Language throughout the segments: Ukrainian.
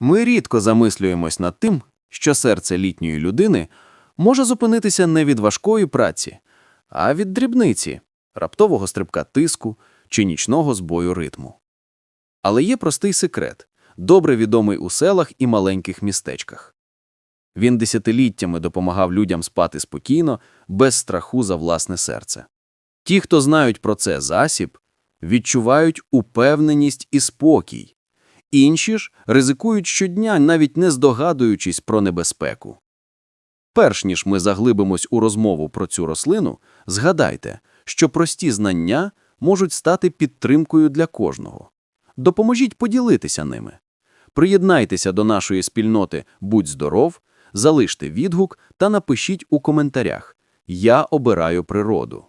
Ми рідко замислюємось над тим, що серце літньої людини може зупинитися не від важкої праці, а від дрібниці, раптового стрибка тиску чи нічного збою ритму. Але є простий секрет, добре відомий у селах і маленьких містечках. Він десятиліттями допомагав людям спати спокійно, без страху за власне серце. Ті, хто знають про це засіб, відчувають упевненість і спокій. Інші ж ризикують щодня, навіть не здогадуючись про небезпеку. Перш ніж ми заглибимось у розмову про цю рослину, згадайте, що прості знання можуть стати підтримкою для кожного. Допоможіть поділитися ними. Приєднайтеся до нашої спільноти Будь здоров, залиште відгук та напишіть у коментарях Я обираю природу.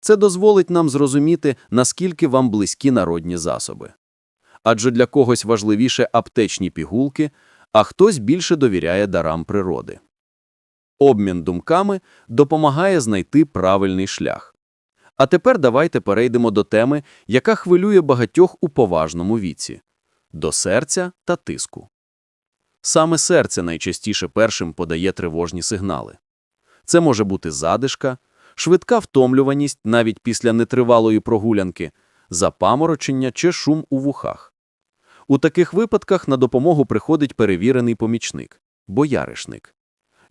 Це дозволить нам зрозуміти, наскільки вам близькі народні засоби. Адже для когось важливіше аптечні пігулки, а хтось більше довіряє дарам природи. Обмін думками допомагає знайти правильний шлях. А тепер давайте перейдемо до теми, яка хвилює багатьох у поважному віці – до серця та тиску. Саме серце найчастіше першим подає тривожні сигнали. Це може бути задишка, швидка втомлюваність навіть після нетривалої прогулянки, запаморочення чи шум у вухах. У таких випадках на допомогу приходить перевірений помічник – бояришник.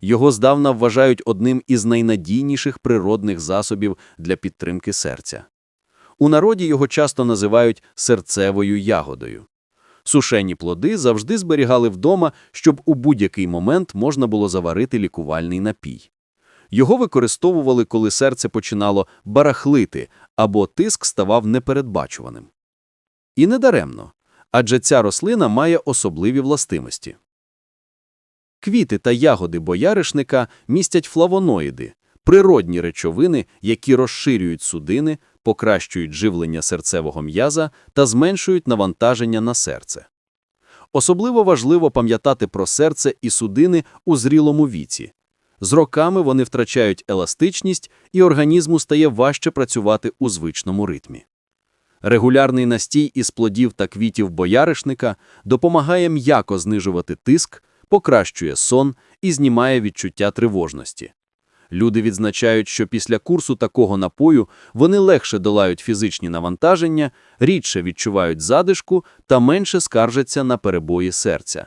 Його здавна вважають одним із найнадійніших природних засобів для підтримки серця. У народі його часто називають серцевою ягодою. Сушені плоди завжди зберігали вдома, щоб у будь-який момент можна було заварити лікувальний напій. Його використовували, коли серце починало барахлити або тиск ставав непередбачуваним. І недаремно, адже ця рослина має особливі властивості. Квіти та ягоди бояришника містять флавоноїди – природні речовини, які розширюють судини, покращують живлення серцевого м'яза та зменшують навантаження на серце. Особливо важливо пам'ятати про серце і судини у зрілому віці. З роками вони втрачають еластичність, і організму стає важче працювати у звичному ритмі. Регулярний настій із плодів та квітів бояришника допомагає м'яко знижувати тиск, покращує сон і знімає відчуття тривожності. Люди відзначають, що після курсу такого напою вони легше долають фізичні навантаження, рідше відчувають задишку та менше скаржаться на перебої серця.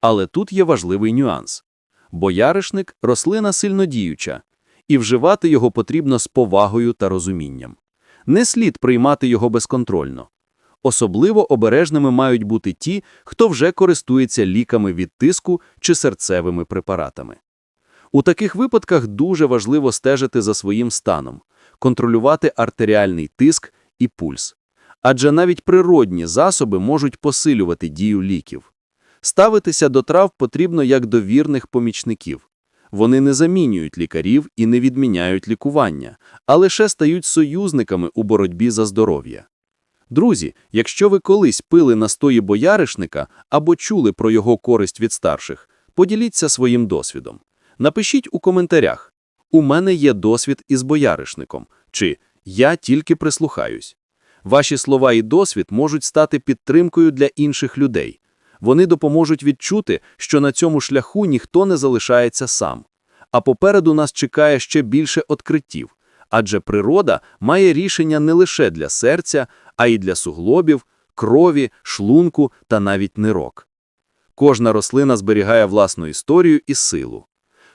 Але тут є важливий нюанс. Бояришник – рослина сильнодіюча, і вживати його потрібно з повагою та розумінням. Не слід приймати його безконтрольно. Особливо обережними мають бути ті, хто вже користується ліками від тиску чи серцевими препаратами. У таких випадках дуже важливо стежити за своїм станом, контролювати артеріальний тиск і пульс. Адже навіть природні засоби можуть посилювати дію ліків. Ставитися до трав потрібно як до вірних помічників. Вони не замінюють лікарів і не відміняють лікування, а лише стають союзниками у боротьбі за здоров'я. Друзі, якщо ви колись пили настої бояришника або чули про його користь від старших, поділіться своїм досвідом. Напишіть у коментарях «У мене є досвід із бояришником» чи «Я тільки прислухаюсь». Ваші слова і досвід можуть стати підтримкою для інших людей. Вони допоможуть відчути, що на цьому шляху ніхто не залишається сам. А попереду нас чекає ще більше відкриттів, адже природа має рішення не лише для серця, а й для суглобів, крові, шлунку та навіть нирок. Кожна рослина зберігає власну історію і силу.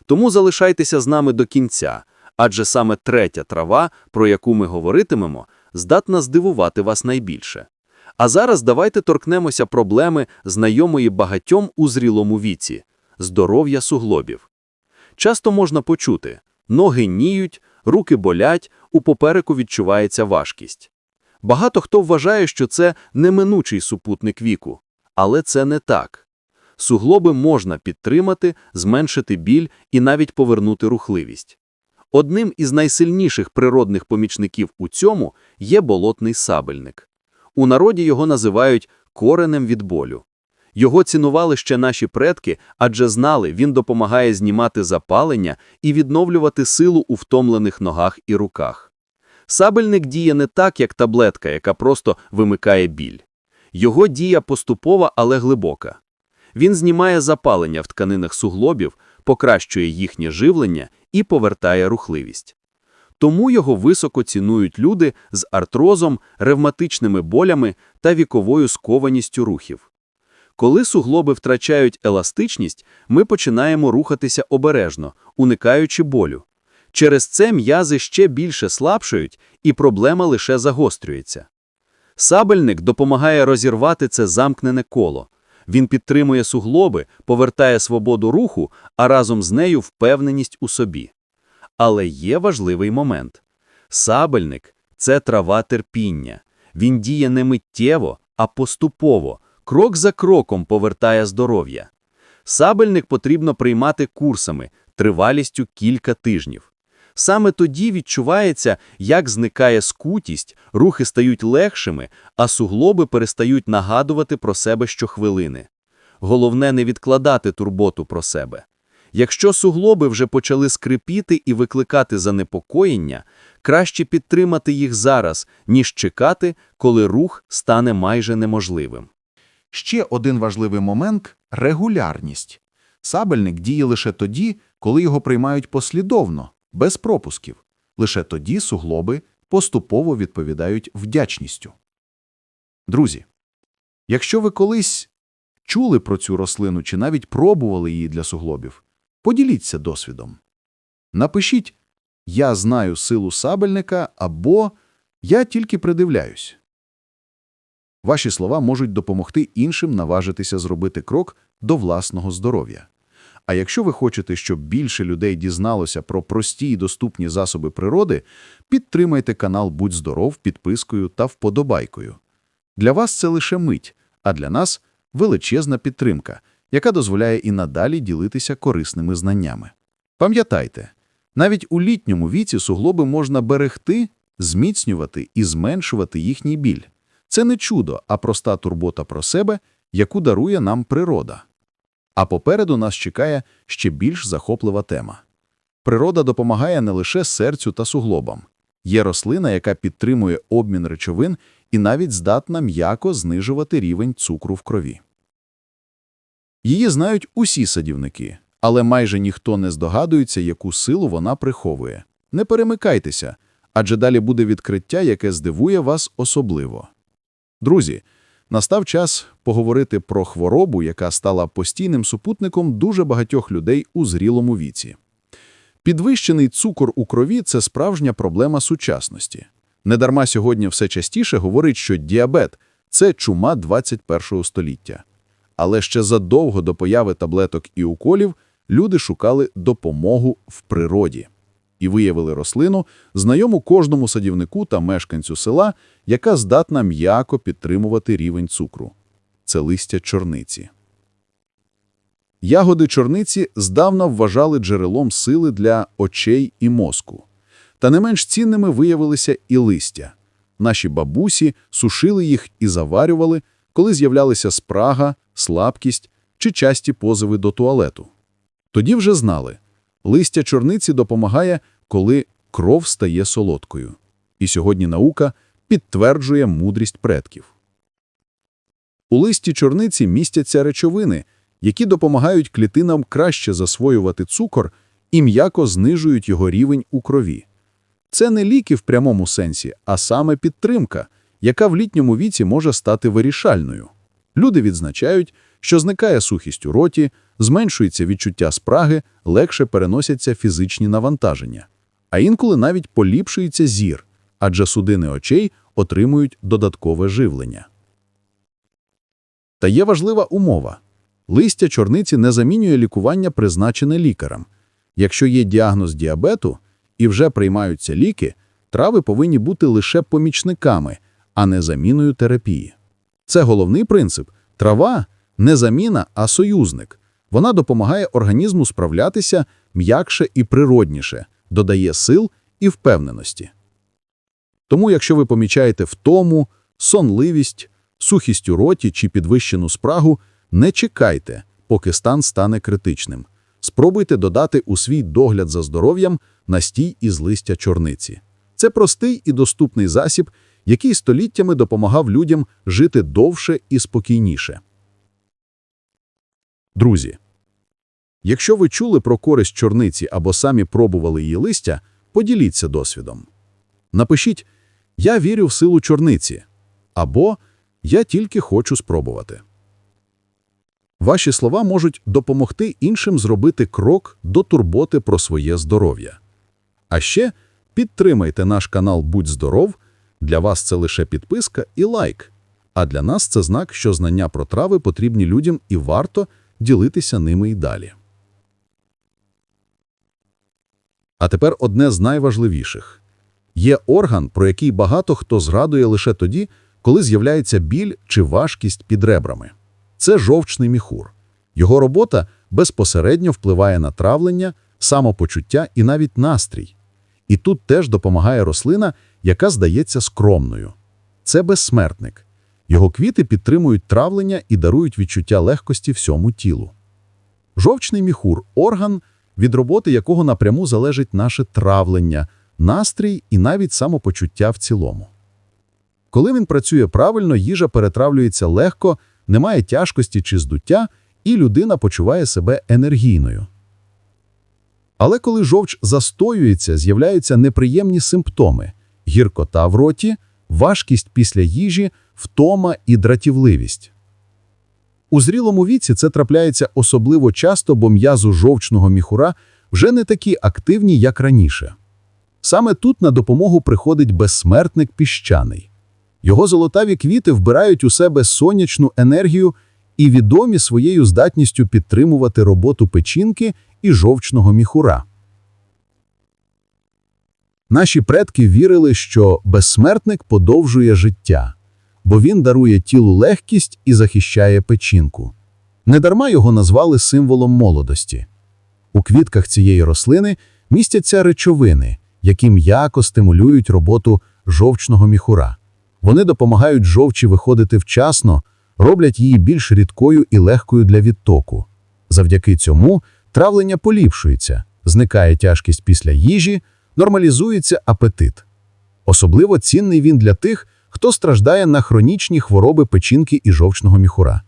Тому залишайтеся з нами до кінця, адже саме третя трава, про яку ми говоритимемо, здатна здивувати вас найбільше. А зараз давайте торкнемося проблеми, знайомої багатьом у зрілому віці – здоров'я суглобів. Часто можна почути – ноги ніють, руки болять, у попереку відчувається важкість. Багато хто вважає, що це неминучий супутник віку, але це не так. Суглоби можна підтримати, зменшити біль і навіть повернути рухливість. Одним із найсильніших природних помічників у цьому є болотний сабельник. У народі його називають коренем від болю. Його цінували ще наші предки, адже знали, він допомагає знімати запалення і відновлювати силу у втомлених ногах і руках. Сабельник діє не так, як таблетка, яка просто вимикає біль. Його дія поступова, але глибока. Він знімає запалення в тканинах суглобів, покращує їхнє живлення і повертає рухливість. Тому його високо цінують люди з артрозом, ревматичними болями та віковою скованістю рухів. Коли суглоби втрачають еластичність, ми починаємо рухатися обережно, уникаючи болю. Через це м'язи ще більше слабшають, і проблема лише загострюється. Сабельник допомагає розірвати це замкнене коло. Він підтримує суглоби, повертає свободу руху, а разом з нею впевненість у собі. Але є важливий момент. Сабельник – це трава терпіння. Він діє не миттєво, а поступово, крок за кроком повертає здоров'я. Сабельник потрібно приймати курсами, тривалістю кілька тижнів. Саме тоді відчувається, як зникає скутість, рухи стають легшими, а суглоби перестають нагадувати про себе щохвилини. Головне не відкладати турботу про себе. Якщо суглоби вже почали скрипіти і викликати занепокоєння, краще підтримати їх зараз, ніж чекати, коли рух стане майже неможливим. Ще один важливий момент – регулярність. Сабельник діє лише тоді, коли його приймають послідовно, без пропусків. Лише тоді суглоби поступово відповідають вдячністю. Друзі, якщо ви колись чули про цю рослину чи навіть пробували її для суглобів, поділіться досвідом. Напишіть «Я знаю силу сабельника» або «Я тільки придивляюсь». Ваші слова можуть допомогти іншим наважитися зробити крок до власного здоров'я. А якщо ви хочете, щоб більше людей дізналося про прості і доступні засоби природи, підтримайте канал Будь здоров підпискою та вподобайкою. Для вас це лише мить, а для нас – величезна підтримка, яка дозволяє і надалі ділитися корисними знаннями. Пам'ятайте, навіть у літньому віці суглоби можна берегти, зміцнювати і зменшувати їхній біль. Це не чудо, а проста турбота про себе, яку дарує нам природа. А попереду нас чекає ще більш захоплива тема. Природа допомагає не лише серцю та суглобам. Є рослина, яка підтримує обмін речовин і навіть здатна м'яко знижувати рівень цукру в крові. Її знають усі садівники, але майже ніхто не здогадується, яку силу вона приховує. Не перемикайтеся, адже далі буде відкриття, яке здивує вас особливо. Друзі, настав час поговорити про хворобу, яка стала постійним супутником дуже багатьох людей у зрілому віці. Підвищений цукор у крові – це справжня проблема сучасності. Недарма сьогодні все частіше говорить, що діабет – це чума 21 століття. Але ще задовго до появи таблеток і уколів люди шукали допомогу в природі і виявили рослину, знайому кожному садівнику та мешканцю села, яка здатна м'яко підтримувати рівень цукру. Це листя чорниці. Ягоди чорниці здавна вважали джерелом сили для очей і мозку. Та не менш цінними виявилися і листя. Наші бабусі сушили їх і заварювали, коли з'являлися спрага, слабкість чи часті позови до туалету. Тоді вже знали, листя чорниці допомагає, коли кров стає солодкою. І сьогодні наука підтверджує мудрість предків. У листі чорниці містяться речовини, які допомагають клітинам краще засвоювати цукор і м'яко знижують його рівень у крові. Це не ліки в прямому сенсі, а саме підтримка, яка в літньому віці може стати вирішальною. Люди відзначають, що зникає сухість у роті, зменшується відчуття спраги, легше переносяться фізичні навантаження. А інколи навіть поліпшується зір, адже судини очей отримують додаткове живлення. Та є важлива умова. Листя чорниці не замінює лікування, призначене лікарем. Якщо є діагноз діабету і вже приймаються ліки, трави повинні бути лише помічниками, а не заміною терапії. Це головний принцип. Трава – не заміна, а союзник. Вона допомагає організму справлятися м'якше і природніше, додає сил і впевненості. Тому, якщо ви помічаєте втому, сонливість, сухість у роті чи підвищену спрагу, не чекайте, поки стан стане критичним. Спробуйте додати у свій догляд за здоров'ям настій із листя чорниці. Це простий і доступний засіб, який століттями допомагав людям жити довше і спокійніше. Друзі, якщо ви чули про користь чорниці або самі пробували її листя, поділіться досвідом. Напишіть «Я вірю в силу чорниці» або «Я тільки хочу спробувати». Ваші слова можуть допомогти іншим зробити крок до турботи про своє здоров'я. А ще підтримайте наш канал Будь здоров. Для вас це лише підписка і лайк. А для нас це знак, що знання про трави потрібні людям і варто ділитися ними і далі. А тепер одне з найважливіших. Є орган, про який багато хто згадує лише тоді, коли з'являється біль чи важкість під ребрами. Це жовчний міхур. Його робота безпосередньо впливає на травлення, самопочуття і навіть настрій. І тут теж допомагає рослина, яка здається скромною. Це безсмертник. Його квіти підтримують травлення і дарують відчуття легкості всьому тілу. Жовчний міхур – орган, від роботи якого напряму залежить наше травлення, настрій і навіть самопочуття в цілому. Коли він працює правильно, їжа перетравлюється легко, немає тяжкості чи здуття, і людина почуває себе енергійною. Але коли жовч застоюється, з'являються неприємні симптоми – гіркота в роті, важкість після їжі, втома і дратівливість. У зрілому віці це трапляється особливо часто, бо м'язу жовчного міхура вже не такі активні, як раніше. Саме тут на допомогу приходить безсмертник піщаний. Його золотаві квіти вбирають у себе сонячну енергію і відомі своєю здатністю підтримувати роботу печінки і жовчного міхура. Наші предки вірили, що безсмертник подовжує життя, бо він дарує тілу легкість і захищає печінку. Недарма його назвали символом молодості. У квітках цієї рослини містяться речовини, які м'яко стимулюють роботу жовчного міхура. Вони допомагають жовчі виходити вчасно, роблять її більш рідкою і легкою для відтоку. Завдяки цьому травлення поліпшується, зникає тяжкість після їжі, нормалізується апетит. Особливо цінний він для тих, хто страждає на хронічні хвороби печінки і жовчного міхура.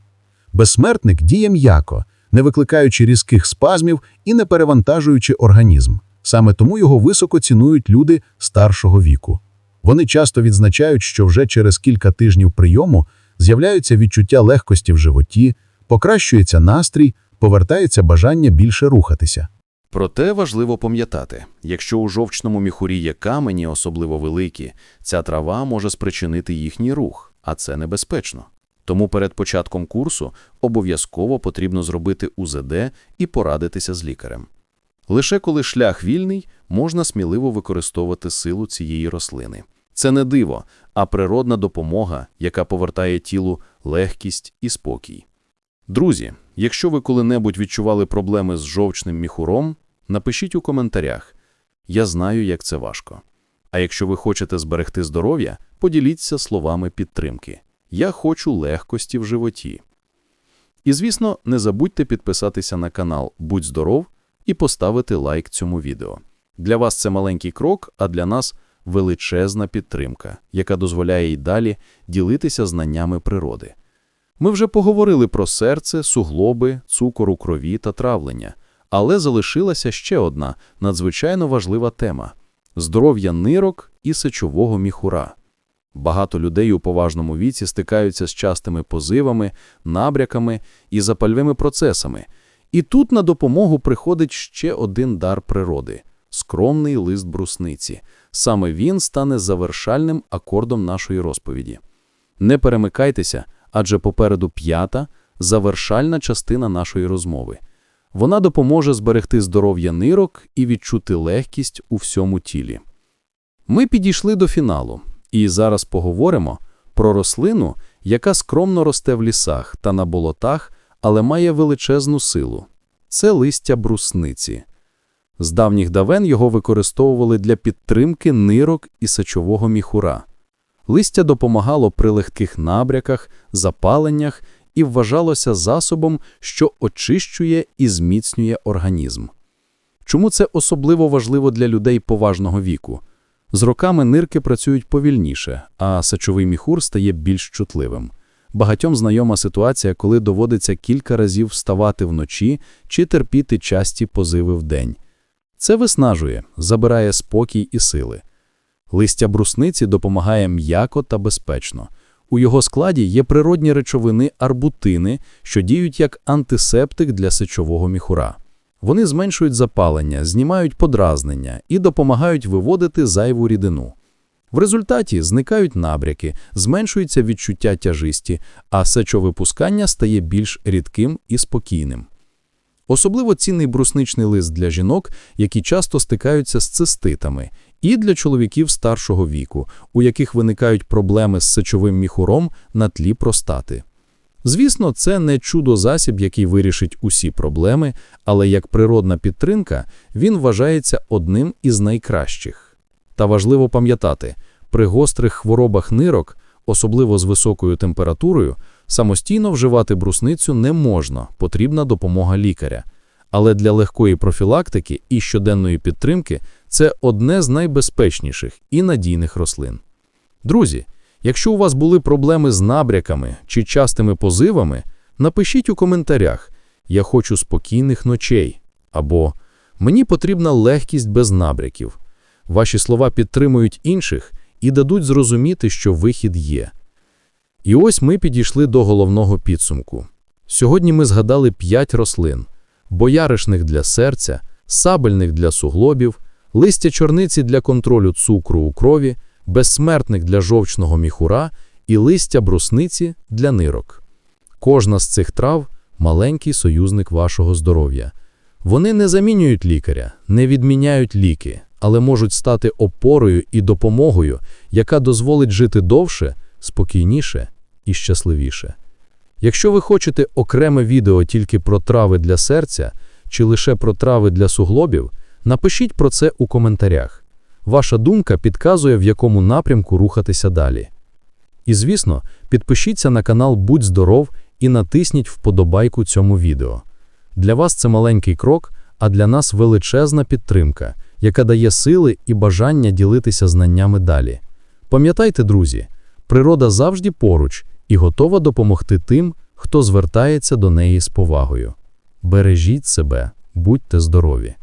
Безсмертник діє м'яко, не викликаючи різких спазмів і не перевантажуючи організм. Саме тому його високо цінують люди старшого віку. Вони часто відзначають, що вже через кілька тижнів прийому з'являються відчуття легкості в животі, покращується настрій, повертається бажання більше рухатися. Проте важливо пам'ятати, якщо у жовчному міхурі є камені, особливо великі, ця трава може спричинити їхній рух, а це небезпечно. Тому перед початком курсу обов'язково потрібно зробити УЗД і порадитися з лікарем. Лише коли шлях вільний, можна сміливо використовувати силу цієї рослини. Це не диво, а природна допомога, яка повертає тілу легкість і спокій. Друзі, якщо ви коли-небудь відчували проблеми з жовчним міхуром, напишіть у коментарях. Я знаю, як це важко. А якщо ви хочете зберегти здоров'я, поділіться словами підтримки. Я хочу легкості в животі. І, звісно, не забудьте підписатися на канал Будь здоров і поставити лайк цьому відео. Для вас це маленький крок, а для нас величезна підтримка, яка дозволяє й далі ділитися знаннями природи. Ми вже поговорили про серце, суглоби, цукор у крові та травлення, але залишилася ще одна надзвичайно важлива тема – здоров'я нирок і сечового міхура. Багато людей у поважному віці стикаються з частими позивами, набряками і запальними процесами. І тут на допомогу приходить ще один дар природи – скромний лист брусниці. Саме він стане завершальним акордом нашої розповіді. Не перемикайтеся, адже попереду п'ята, завершальна частина нашої розмови. Вона допоможе зберегти здоров'я нирок і відчути легкість у всьому тілі. Ми підійшли до фіналу, і зараз поговоримо про рослину, яка скромно росте в лісах та на болотах, але має величезну силу. Це листя брусниці. З давніх давен його використовували для підтримки нирок і сечового міхура. Листя допомагало при легких набряках, запаленнях і вважалося засобом, що очищує і зміцнює організм. Чому це особливо важливо для людей поважного віку? З роками нирки працюють повільніше, а сечовий міхур стає більш чутливим. Багатьом знайома ситуація, коли доводиться кілька разів вставати вночі чи терпіти часті позиви вдень. Це виснажує, забирає спокій і сили. Листя брусниці допомагає м'яко та безпечно. У його складі є природні речовини арбутини, що діють як антисептик для сечового міхура. Вони зменшують запалення, знімають подразнення і допомагають виводити зайву рідину. В результаті зникають набряки, зменшується відчуття тяжисті, а сечовипускання стає більш рідким і спокійним. Особливо цінний брусничний лист для жінок, які часто стикаються з циститами, і для чоловіків старшого віку, у яких виникають проблеми з сечовим міхуром на тлі простати. Звісно, це не чудо-засіб, який вирішить усі проблеми, але як природна підтримка він вважається одним із найкращих. Та важливо пам'ятати, при гострих хворобах нирок, особливо з високою температурою, самостійно вживати брусницю не можна, потрібна допомога лікаря. Але для легкої профілактики і щоденної підтримки це одне з найбезпечніших і надійних рослин. Друзі, якщо у вас були проблеми з набряками чи частими позивами, напишіть у коментарях «Я хочу спокійних ночей» або «Мені потрібна легкість без набряків». Ваші слова підтримують інших і дадуть зрозуміти, що вихід є. І ось ми підійшли до головного підсумку. Сьогодні ми згадали п'ять рослин – бояришних для серця, сабельних для суглобів, листя чорниці для контролю цукру у крові, безсмертних для жовчного міхура і листя брусниці для нирок. Кожна з цих трав – маленький союзник вашого здоров'я. Вони не замінюють лікаря, не відміняють ліки, але можуть стати опорою і допомогою, яка дозволить жити довше, спокійніше і щасливіше. Якщо ви хочете окреме відео тільки про трави для серця чи лише про трави для суглобів, напишіть про це у коментарях. Ваша думка підказує, в якому напрямку рухатися далі. І, звісно, підпишіться на канал Будь здоров і натисніть вподобайку цьому відео. Для вас це маленький крок, а для нас величезна підтримка, яка дає сили і бажання ділитися знаннями далі. Пам'ятайте, друзі, природа завжди поруч і готова допомогти тим, хто звертається до неї з повагою. Бережіть себе, будьте здорові!